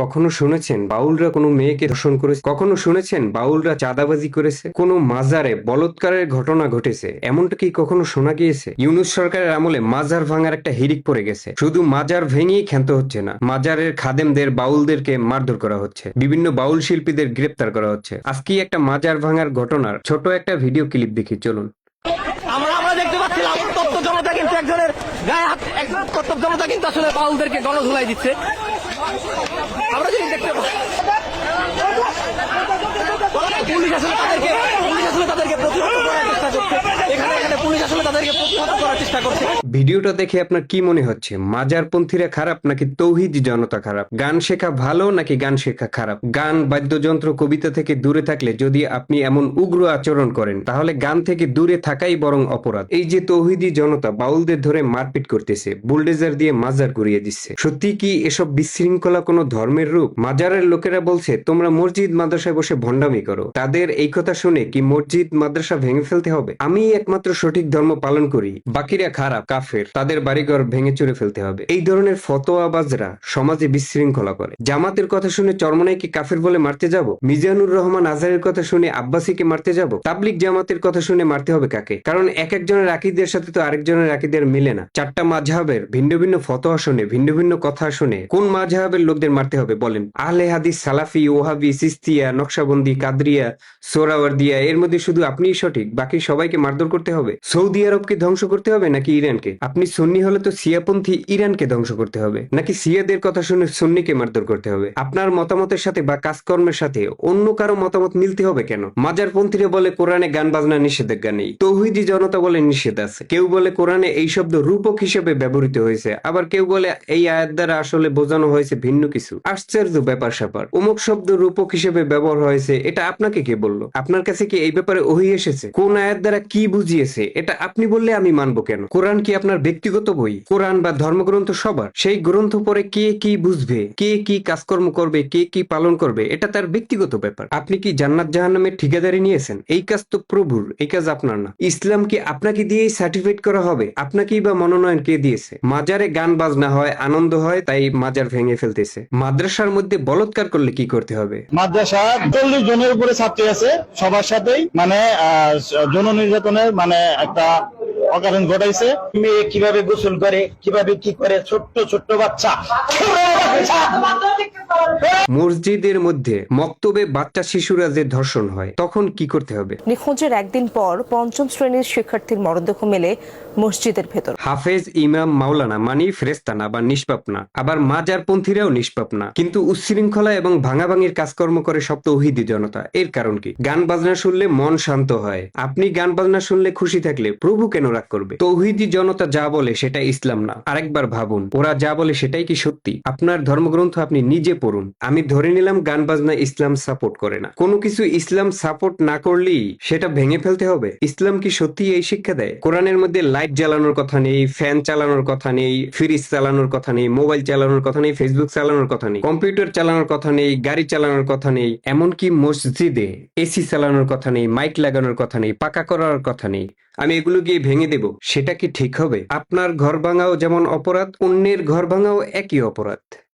কখনো শুনেছেন বাউলরা কোনো মেয়েকে ধর্ষণ করেছে? কখনো শুনেছেন বাউলরা চাঁদাবাজি করেছে? কোনো মাজারে বলৎকারের ঘটনা ঘটেছে? এমনটা কি কখনো শোনা গিয়েছে? ইউনুস সরকারের আমলে মাজার ভাঙার একটা হিরিক পড়ে গেছে। শুধু মাজার ভেঙেই ক্ষান্ত হচ্ছে না, মাজারের খাদেমদের বাউলদেরকে মারধর করা হচ্ছে, বিভিন্ন বাউল শিল্পীদের গ্রেপ্তার করা হচ্ছে। আজকে একটা মাজার ভাঙার ঘটনার ছোট একটা ভিডিও ক্লিপ দেখি, চলুন আমরা আমরা দেখতে পাচ্ছিলাম তত্ত্ব জনতা কিন্তু একজনের গায়ে হাত একজন তত্ত্ব জনতা কিন্তু আসলে বাউলদেরকে গণধুলাই দিচ্ছে। আমরা যদি দেখতে পুলিশ আসলে তাদেরকে, পুলিশ আসলে তাদেরকে প্রতিহত করার চেষ্টা করছে। এখানে এখানে পুলিশ আসলে তাদেরকে প্রতিহত করার চেষ্টা করছে। ভিডিওটা দেখে আপনার কি মনে হচ্ছে? মাজারপন্থীরা খারাপ নাকি তৌহিদ জনতা খারাপ? গান শেখা ভালো নাকি গান শেখা খারাপ? গান, বাদ্যযন্ত্র, কবিতা থেকে দূরে থাকলে যদি আপনি এমন উগ্র আচরণ করেন, তাহলে গান থেকে দূরে থাকাই বরং অপরাধ। এই যে তৌহিদি জনতা বাউলদের ধরে মারপিট করতেছে, বুলডেজার দিয়ে মাজার করিয়ে দিচ্ছে। সত্যি কি এসব বিশৃঙ্খলা কোনো ধর্মের রূপ? মাজারের লোকেরা বলছে, তোমরা মসজিদ মাদ্রাসায় বসে ভণ্ডামি করো। তাদের এই কথা শুনে কি মসজিদ মাদ্রাসা ভেঙে ফেলতে হবে? আমি একমাত্র সঠিক ধর্ম পালন করি। বাকিরা খারাপ কাফের, তাদের বাড়িঘর ভেঙে চুরে ফেলতে হবে। এই ধরনের ফতোয়াবাজরা সমাজে বিশৃঙ্খলা করে। জামাতের কথা শুনে চরমনাইকে কাফের বলে মারতে যাব? মিজানুর রহমান আজহারের কথা শুনে আব্বাসীকে মারতে যাব? তাবলিক জামাতের কথা শুনে মারতে হবে কাকে? কারণ এক একজনের আকিদের সাথে তো আরেকজনের আকিদের মিলে না। চারটা মাঝহাবের ভিন্ন ভিন্ন ফতোয়া শুনে, ভিন্ন ভিন্ন কথা শুনে কোন মাঝহাবের লোকদের মারতে হবে বলেন? আহলে হাদিস সালাফি, ওহাবি, সিস্তিয়া, নকশাবন্দি, কাদরিয়া সোরাওয়ার্দিয়া এর মধ্যে শুধু আপনিই সঠিক, বাকি সবাইকে মারধর করতে হবে? সৌদি আরবকে ধ্বংস করতে হবে নাকি ইরানকে? আপনি সুন্নি হলে তো সিয়াপন্থী ইরানকে ধ্বংস করতে হবে। নাকি সিয়াদের কথা শুনে সুন্নিকে মারধর করতে হবে? আপনার মতামতের সাথে বা কাজকর্মের সাথে অন্য কারও মতামত মিলতে হবে কেন? মাজারপন্থীরা বলে কোরআনে গান বাজনা নিষেধাজ্ঞা নেই। তৌহিদি জনতা বলে নিষেধ আছে। কেউ বলে কোরআনে এই শব্দ রূপক হিসেবে ব্যবহৃত হয়েছে। আবার কেউ বলে এই আয়াত দ্বারা আসলে বোঝানো হয়েছে ভিন্ন কিছু। আশ্চর্য ব্যাপার স্যাপার। অমুক শব্দ রূপক হিসেবে ব্যবহার হয়েছে, এটা আপনাকে কে বলল? আপনার কাছে কি এই ব্যাপারে ওহি এসেছে? কোন আয়াত দ্বারা কি বুঝিয়েছে? এটা আপনি বললে আমি মানবো কেন? কোরআন কি আপনার ব্যক্তিগত বই, কোরআন বা ধর্মগ্রন্থ সবার? সেই গ্রন্থ পরে কে কি বুঝবে? কে কি কাজকর্ম করবে? কে কি পালন করবে? এটা তার ব্যক্তিগত ব্যাপার। আপনি কি জান্নাত জাহান্নামের ঠিকাদারি নিয়েছেন? এই কাজ তো প্রভুর, এই কাজ আপনার না। ইসলাম কি আপনাকে দিয়েই সার্টিফিকেট করা হবে। আপনাকেই বা মনোনয়ন কে দিয়েছে? মাজারে গান বাজনা হয়, আনন্দ হয়, তাই মাজার ভেঙে ফেলতেছে। মাদ্রাসার মধ্যে বলৎকার করলে কি করতে হবে? মাদ্রাসা চল্লিশ জনের উপরে ছাত্রী আছে, সবার সাথেই মানে যৌন নির্যাতনের মানে একটা অকারণ ঘটাইছে। মেয়ে কীভাবে গোসল করে কীভাবে কি করে ছোট্ট ছোট্ট বাচ্চা। মসজিদের মধ্যে মক্তবে বাচ্চা শিশুরা যে ধর্ষণ হয় তখন কি করতে হবে? নিখোঁজের একদিন পর পঞ্চম শ্রেণির শিক্ষার্থীর মরদেহ মেলে মসজিদের ভেতর। হাফেজ ইমাম মাওলানা মানি ফ্রেস্তানা বা নিষ্পাপ না। আবার মাজারপন্থীরাও নিষ্পাপ না। কিন্তু উচ্ছৃঙ্খলা এবং ভাঙাভাঙির কাজকর্ম করে সব তৌহিদি জনতা। এর কারণ কি? গান বাজনা শুনলে মন শান্ত হয়। আপনি গান বাজনা শুনলে খুশি থাকলে প্রভু কেন রাগ করবে। তৌহিদি জনতা যা বলে সেটা ইসলাম না। আরেকবার ভাবুন, ওরা যা বলে সেটাই কি সত্যি? আপনার ধর্মগ্রন্থ আপনি নিজে পড়ুন। আমি ধরে নিলাম গান বাজনা ইসলাম সাপোর্ট করে না। কোনো কিছু ইসলাম সাপোর্ট না করলেই সেটা ভেঙে ফেলতে হবে? ইসলাম কি সত্যি এই শিক্ষা দেয়? কোরআনের মধ্যে লাইট জ্বালানোর কথা নেই, ফ্যান চালানোর কথা নেই, ফ্রিজ চালানোর কথা নেই, মোবাইল চালানোর কথা নেই, ফেসবুক চালানোর কথা নেই, কম্পিউটার চালানোর কথা নেই, গাড়ি চালানোর কথা নেই, এমনকি মসজিদে এসি চালানোর কথা নেই, মাইক লাগানোর কথা নেই, পাকা করার কথা নেই। আমি এগুলো গিয়ে ভেঙে দেব। সেটা কি ঠিক হবে? আপনার ঘর ভাঙাও যেমন অপরাধ, অন্যের ঘর ভাঙাও একই অপরাধ।